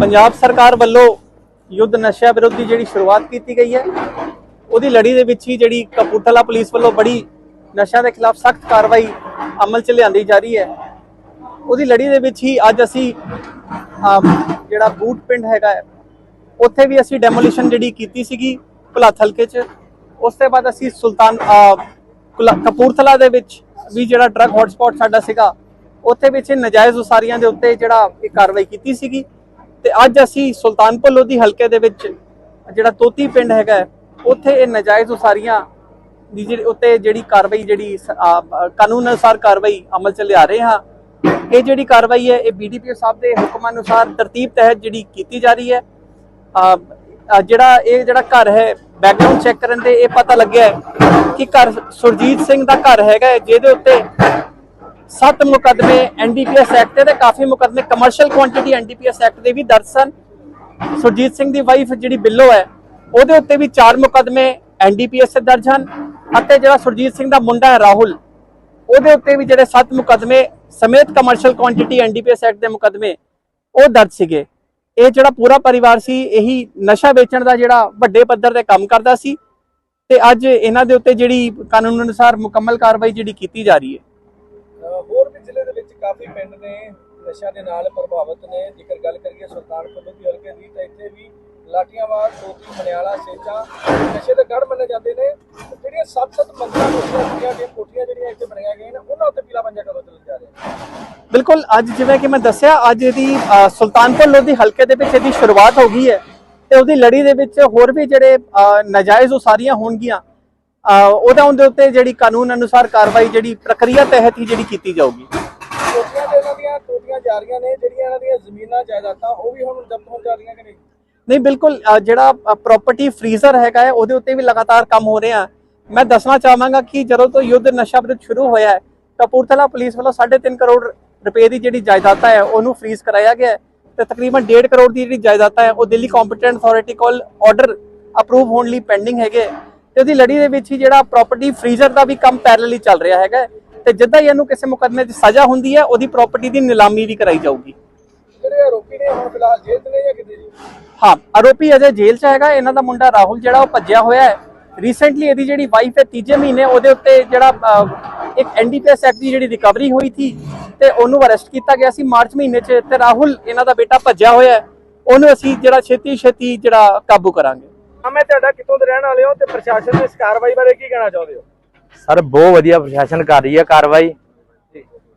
ਪੰਜਾਬ ਸਰਕਾਰ ਵੱਲੋਂ ਯੁੱਧ ਨਸ਼ਾ ਵਿਰੋਧੀ ਜਿਹੜੀ ਸ਼ੁਰੂਆਤ ਕੀਤੀ ਗਈ ਹੈ ਉਹਦੀ ਲੜੀ ਦੇ ਵਿੱਚ ਹੀ ਜਿਹੜੀ ਕਪੂਰਥਲਾ ਪੁਲਿਸ ਵੱਲੋਂ ਬੜੀ ਨਸ਼ਾ ਦੇ ਖਿਲਾਫ ਸਖਤ ਕਾਰਵਾਈ ਅਮਲ ਚ ਲਿਆਂਦੀ ਜਾ ਰਹੀ ਹੈ। ਉਹਦੀ ਲੜੀ ਦੇ ਵਿੱਚ ਹੀ ਅੱਜ ਅਸੀਂ ਜਿਹੜਾ ਬੂਟ ਪਿੰਡ ਹੈਗਾ ਹੈ, ਉੱਥੇ ਵੀ ਅਸੀਂ ਡੈਮੋਲੀਸ਼ਨ ਜਿਹੜੀ ਕੀਤੀ ਸੀਗੀ ਭੁਲੱਥ ਹਲਕੇ 'ਚ। ਉਸ ਤੋਂ ਬਾਅਦ ਅਸੀਂ ਸੁਲਤਾਨ ਕੁਲਾ- ਕਪੂਰਥਲਾ ਦੇ ਵਿੱਚ ਵੀ ਜਿਹੜਾ ਡਰੱਗ ਹੌਟਸਪੌਟ ਸਾਡਾ ਸੀਗਾ ਉੱਥੇ ਵਿੱਚ ਇਹ ਨਜਾਇਜ਼ ਉਸਾਰੀਆਂ ਦੇ ਉੱਤੇ ਜਿਹੜਾ ਇਹ ਕਾਰਵਾਈ ਕੀਤੀ ਸੀਗੀ। ਤੇ ਅੱਜ ਅਸੀਂ ਸੁਲਤਾਨਪੁਰ ਲੋਧੀ ਹਲਕੇ ਦੇ ਵਿੱਚ ਜਿਹੜਾ ਤੋਤੀ ਪਿੰਡ ਹੈਗਾ ਉੱਥੇ ਇਹ ਨਜਾਇਜ਼ ਉਸਾਰੀਆਂ ਦੀ ਜਿਹੜੀ ਉੱਤੇ ਜਿਹੜੀ ਕਾਰਵਾਈ ਜਿਹੜੀ ਕਾਨੂੰਨ ਅਨੁਸਾਰ ਕਾਰਵਾਈ ਅਮਲ ਚ ਲਿਆ ਰਹੇ ਹਾਂ। ਇਹ ਜਿਹੜੀ ਕਾਰਵਾਈ ਹੈ ਇਹ ਬੀਡੀਪੀਓ ਸਾਹਿਬ ਦੇ ਹੁਕਮ ਅਨੁਸਾਰ ਤਰਤੀਬ ਤਹਿਤ ਜਿਹੜੀ ਕੀਤੀ ਜਾ ਰਹੀ ਹੈ। ਜਿਹੜਾ ਇਹ ਜਿਹੜਾ ਘਰ ਹੈ ਬੈਕਗ੍ਰਾਉਂਡ ਚੈੱਕ ਕਰਨ ਤੇ ਇਹ ਪਤਾ ਲੱਗਿਆ ਕਿ ਘਰ ਸੁਰਜੀਤ ਸਿੰਘ ਦਾ ਘਰ ਹੈਗਾ ਹੈ, ਜਿਹਦੇ ਉੱਤੇ ਸੱਤ ਮੁਕੱਦਮੇ ਐਨਡੀਪੀਐਸ ਐਕਟ ਦੇ ਕਾਫੀ ਮੁਕੱਦਮੇ ਕਮਰਸ਼ੀਅਲ ਕੁਆਂਟੀਟੀ ਐਨਡੀਪੀਐਸ ਐਕਟ ਦੇ ਵੀ ਦਰਜ ਸਨ। ਸੁਰਜੀਤ ਸਿੰਘ ਦੀ ਵਾਈਫ ਜਿਹੜੀ ਬਿੱਲੋ ਹੈ, ਉਹਦੇ ਉੱਤੇ ਵੀ ਚਾਰ ਮੁਕੱਦਮੇ ਐਨਡੀਪੀਐਸ ਦੇ ਦਰਜ ਹਨ ਅਤੇ ਜਿਹੜਾ ਸੁਰਜੀਤ ਸਿੰਘ ਦਾ ਮੁੰਡਾ ਹੈ ਰਾਹੁਲ, ਉਹਦੇ ਉੱਤੇ ਵੀ ਜਿਹੜੇ ਸੱਤ ਮੁਕੱਦਮੇ ਸਮੇਤ ਕਮਰਸ਼ੀਅਲ ਕੁਆਂਟੀਟੀ ਐਨਡੀਪੀਐਸ ਐਕਟ ਦੇ ਮੁਕੱਦਮੇ ਉਹ ਦਰਜ ਸੀਗੇ। ਇਹ ਜਿਹੜਾ ਪੂਰਾ ਪਰਿਵਾਰ ਸੀ, ਇਹੀ ਨਸ਼ਾ ਵੇਚਣ ਦਾ ਜਿਹੜਾ ਵੱਡੇ ਪੱਧਰ ਤੇ ਕੰਮ ਕਰਦਾ ਸੀ ਤੇ ਅੱਜ ਇਹਨਾਂ ਦੇ ਉੱਤੇ ਜਿਹੜੀ ਕਾਨੂੰਨ ਅਨੁਸਾਰ ਮੁਕੰਮਲ ਕਾਰਵਾਈ ਜਿਹੜੀ ਕੀਤੀ ਜਾ ਰਹੀ ਹੈ। ਅਹ ਜ਼ਿਲ੍ਹੇ ਦੇ ਵਿੱਚ ਕਾਫੀ ਪਿੰਡ ਨੇ, ਨਸ਼ਿਆਂ ਦੇ ਨਾਲ ਪ੍ਰਭਾਵਿਤ ਨੇ। ਜੇਕਰ ਗੱਲ ਕਰੀਏ ਸੁਲਤਾਨਪੁਰ ਲੋਧੀ ਹਲਕੇ ਦੀ, ਤਾਂ ਇੱਥੇ ਵੀ ਲਾਟੀਆਂਵਾਲ ਸੋਤੀ ਮਨਿਆਲਾ ਸੇਚਾ ਨਸ਼ੇ ਦੇ ਗੜ ਮੰਨੇ ਜਾਂਦੇ ਨੇ। ਜਿਹੜੀਆਂ ਸੱਤ-ਸੱਤ ਮੰਜ਼ਿਲਾਂ ਕੋਠੀਆਂ ਦੀਆਂ ਕੋਠੀਆਂ ਜਿਹੜੀਆਂ ਇੱਥੇ ਬਣਾਈਆਂ ਗਈਆਂ ਨੇ, ਉਹਨਾਂ ਉੱਤੇ ਪੀਲਾ ਪੰਜਾ ਕਦੋਂ ਚੱਲ ਜਾ ਰਿਹਾ? ਬਿਲਕੁਲ, ਅੱਜ ਜਿਵੇਂ ਕਿ ਮੈਂ ਦੱਸਿਆ, ਅੱਜ ਇਹਦੀ ਸੁਲਤਾਨਪੁਰ ਲੋਧੀ ਹਲਕੇ ਦੇ ਵਿੱਚ ਇਹਦੀ ਸ਼ੁਰੂਆਤ ਹੋ ਗਈ ਹੈ ਤੇ ਉਹਦੀ ਲੜੀ ਦੇ ਵਿੱਚ ਹੋਰ ਵੀ ਜਿਹੜੇ ਨਾਜਾਇਜ਼ ਉਸਾਰੀਆਂ ਹੋਣਗੀਆਂ। ਉਹਦਾ ਉਹਦੇ ਉੱਤੇ ਜਿਹੜੀ ਕਾਨੂੰਨ ਅਨੁਸਾਰ ਕਾਰਵਾਈ ਜਿਹੜੀ ਪ੍ਰਕਿਰਿਆ ਤਹਿਤ ਹੀ ਜਿਹੜੀ ਕੀਤੀ ਜਾਊਗੀ। ਕੋਠੀਆਂ ਤੇ ਇਹਨਾਂ ਦੀਆਂ ਕੋਠੀਆਂ ਜਾ ਰਹੀਆਂ ਨੇ ਜਿਹੜੀਆਂ ਇਹਨਾਂ ਦੀਆਂ ਜ਼ਮੀਨਾਂ ਜਾਇਦਾਦਾਂ ਉਹ ਵੀ ਹੁਣ ਜ਼ਬਤ ਹੋਣ ਜਾ ਰਹੀਆਂ ਕਿ ਨਹੀਂ? ਨਹੀਂ ਬਿਲਕੁਲ ਜਿਹੜਾ ਪ੍ਰਾਪਰਟੀ ਫਰੀਜ਼ਰ ਹੈਗਾ ਹੈ ਉਹਦੇ ਉੱਤੇ ਵੀ ਲਗਾਤਾਰ ਕੰਮ ਹੋ ਰਿਹਾ ਮੈਂ ਦੱਸਣਾ ਚਾਹਾਂਗਾ ਕਿ ਜਦੋਂ ਤੋਂ ਯੁੱਧ ਨਸ਼ਾ ਵਿਰੁੱਧ ਸ਼ੁਰੂ ਹੋਇਆ ਹੈ ਕਪੂਰਥਲਾ ਪੁਲਿਸ ਵੱਲੋਂ 3.5 ਕਰੋੜ ਰੁਪਏ ਦੀ ਜਿਹੜੀ ਜਾਇਦਾਦਾਂ ਹੈ ਉਹਨੂੰ ਫਰੀਜ਼ ਕਰਾਇਆ ਗਿਆ ਤੇ ਤਕਰੀਬਨ 1.5 ਕਰੋੜ ਦੀ ਜਿਹੜੀ ਜਾਇਦਾਦਾਂ ਹੈ ਉਹ ਦਿੱਲੀ ਕੰਪੀਟੈਂਟ ਅਥਾਰਟੀ ਕੋਲ ਆਰਡਰ ਅਪਰੂਵ ਹੋਣ ਲਈ ਪੈਂਡਿੰਗ ਹੈਗੇ। ਤੇ ਉਹਦੀ ਲੜੀ ਦੇ ਵਿੱਚ ਹੀ ਜਿਹੜਾ ਪ੍ਰਾਪਰਟੀ ਫਰੀਜ਼ਰ ਦਾ ਵੀ ਕੰਮ ਪੈਰਲਲੀ ਚੱਲ ਰਿਹਾ ਹੈਗਾ। ਤੇ ਜਿੱਦਾਂ ਹੀ ਇਹਨੂੰ ਕਿਸੇ ਮੁਕੱਦਮੇ 'ਚ ਸਜ਼ਾ ਹੁੰਦੀ ਹੈ ਉਹਦੀ ਪ੍ਰਾਪਰਟੀ ਦੀ ਨਿਲਾਮੀ ਵੀ ਕਰਾਈ ਜਾਊਗੀ। ਜਿਹੜੇ ਆਰੋਪੀ ਨੇ ਹੁਣ ਫਿਲਹਾਲ ਜੇਲ੍ਹ 'ਚ ਨੇ ਜਾਂ ਕਿਤੇ ਜੀ? ਹਾਂ ਆਰੋਪੀ ਅਜੇ ਜੇਲ੍ਹ 'ਚ ਹੈਗਾ। ਇਹਨਾਂ ਦਾ ਮੁੰਡਾ ਰਾਹੁਲ ਜਿਹੜਾ ਉਹ ਭੱਜਿਆ ਹੋਇਆ ਹੈ। ਰੀਸੈਂਟਲੀ ਇਹਦੀ ਜਿਹੜੀ ਵਾਈਫ ਹੈ ਤੀਜੇ ਮਹੀਨੇ ਉਹਦੇ ਉੱਤੇ ਜਿਹੜਾ ਇੱਕ ਐਨਡੀਪੀਐਸ ਐਕਟ ਦੀ ਜਿਹੜੀ ਰਿਕਵਰੀ ਹੋਈ ਸੀ ਤੇ ਉਹਨੂੰ ਅਰੈਸਟ ਕੀਤਾ ਗਿਆ ਸੀ। ਮਾਰਚ ਮਹੀਨੇ 'ਚ ਤੇ ਰਾਹੁਲ ਇਹਨਾਂ ਦਾ ਬੇਟਾ ਭੱਜਿਆ ਹੋਇਆ ਹੈ। ਉਹਨੂੰ ਅਸੀਂ ਜਿਹੜਾ ਛੇਤੀ ਛੇਤੀ ਜਿਹੜਾ ਕਾਬੂ ਕਰਾਂਗੇ। ਮੈਂ ਤੁਹਾਡਾ ਕਿੱਥੋਂ ਦੇ ਰਹਿਣ ਵਾਲੇ ਹੋ ਤੇ ਪ੍ਰਸ਼ਾਸਨ ਦੀ ਇਸ ਕਾਰਵਾਈ ਬਾਰੇ ਕੀ ਕਹਿਣਾ ਚਾਹੁੰਦੇ ਹੋ? ਸਰ ਬਹੁਤ ਵਧੀਆ ਪ੍ਰਸ਼ਾਸਨ ਕਰ ਰਹੀ ਹੈ ਕਾਰਵਾਈ।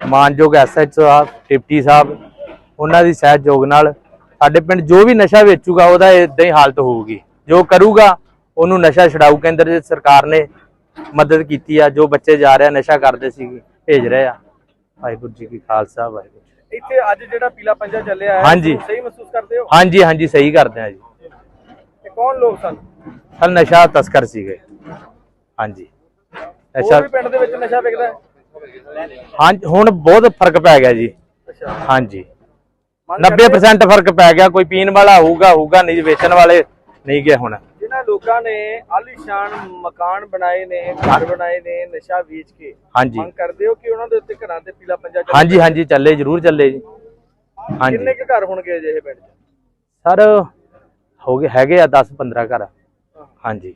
ਮਾਨਯੋਗ ਐਸਐਚਓ ਸਾਹਿਬ ਡਿਪਟੀ ਸਾਹਿਬ ਉਹਨਾਂ ਦੀ ਸਹਿਯੋਗ ਨਾਲ ਸਾਡੇ ਪਿੰਡ ਜੋ ਵੀ ਨਸ਼ਾ ਵੇਚੂਗਾ ਉਹਦਾ ਇਦਾਂ ਹੀ ਹਾਲਤ ਹੋਊਗੀ। ਜੋ ਕਰੂਗਾ ਉਹਨੂੰ ਨਸ਼ਾ ਛਡਾਊ ਕੇਂਦਰ ਦੇ ਸਰਕਾਰ ਨੇ ਮਦਦ ਕੀਤੀ ਆ। ਜੋ ਬੱਚੇ ਜਾ ਰਹੇ ਨਸ਼ਾ ਕਰਦੇ ਸੀ ਭੇਜ ਰਹੇ ਆ। ਵਾਹਿਗੁਰੂ ਜੀ ਕੀ ਖਾਲਸਾ ਵਾਹਿਗੁਰੂ। ਇੱਥੇ ਅੱਜ ਜਿਹੜਾ ਪੀਲਾ ਪੰਜਾ ਚੱਲਿਆ ਹੈ ਹਾਂਜੀ। ਸਹੀ ਮਹਿਸੂਸ ਕਰਦੇ ਹੋ? ਹਾਂਜੀ ਹਾਂਜੀ ਸਹੀ ਕਰਦੇ ਆ ਜੀ। ਕੌਣ ਲੋਕ ਸਨ? ਹਲ ਨਸ਼ਾ ਤਸਕਰ ਸੀਗੇ। ਹਾਂਜੀ। ਹੋਰ ਵੀ ਪਿੰਡ ਦੇ ਵਿੱਚ ਨਸ਼ਾ ਵਿਕਦਾ ਹੈ? ਹੁਣ ਬਹੁਤ ਫ਼ਰਕ ਪੈ ਗਿਆ ਜੀ। ਅੱਛਾ। ਹਾਂਜੀ। ਮੰਗ ਕਰਦੇ 90% ਫ਼ਰਕ ਪੈ ਗਿਆ ਕੋਈ ਪੀਣ ਵਾਲਾ ਹੋਊਗਾ ਹੋਊਗਾ ਨਹੀਂ ਵੇਚਣ ਵਾਲੇ ਨਹੀਂ ਗਏ ਹੁਣ। ਜਿਨ੍ਹਾਂ ਲੋਕਾਂ ਨੇ ਆਲੀਸ਼ਾਨ ਮਕਾਨ ਬਣਾਏ ਨੇ ਘਰ ਬਣਾਏ ਨੇ ਨਸ਼ਾ ਵੇਚ ਕੇ ਹਾਂਜੀ। ਮੰਗ ਕਰਦੇ ਹੋ ਕਿ ਉਹਨਾਂ ਦੇ ਉੱਤੇ ਘਰਾਂ ਤੇ ਪੀਲਾ ਪੰਜਾ ਚੱਲੇ ਹਾਂਜੀ ਹਾਂਜੀ ਚੱਲੇ ਜ਼ਰੂਰ ਚੱਲੇ ਜੀ। ਹਾਂਜੀ। ਕਿੰਨੇ ਕੁ ਘਰ ਹੋਣਗੇ ਅਜਿਹੇ ਪਿੰਡ 'ਚ? ਸਰ ਹੋ ਗਏ ਹੈਗੇ ਆ 10 15 ਘਰ। ਹਾਂਜੀ।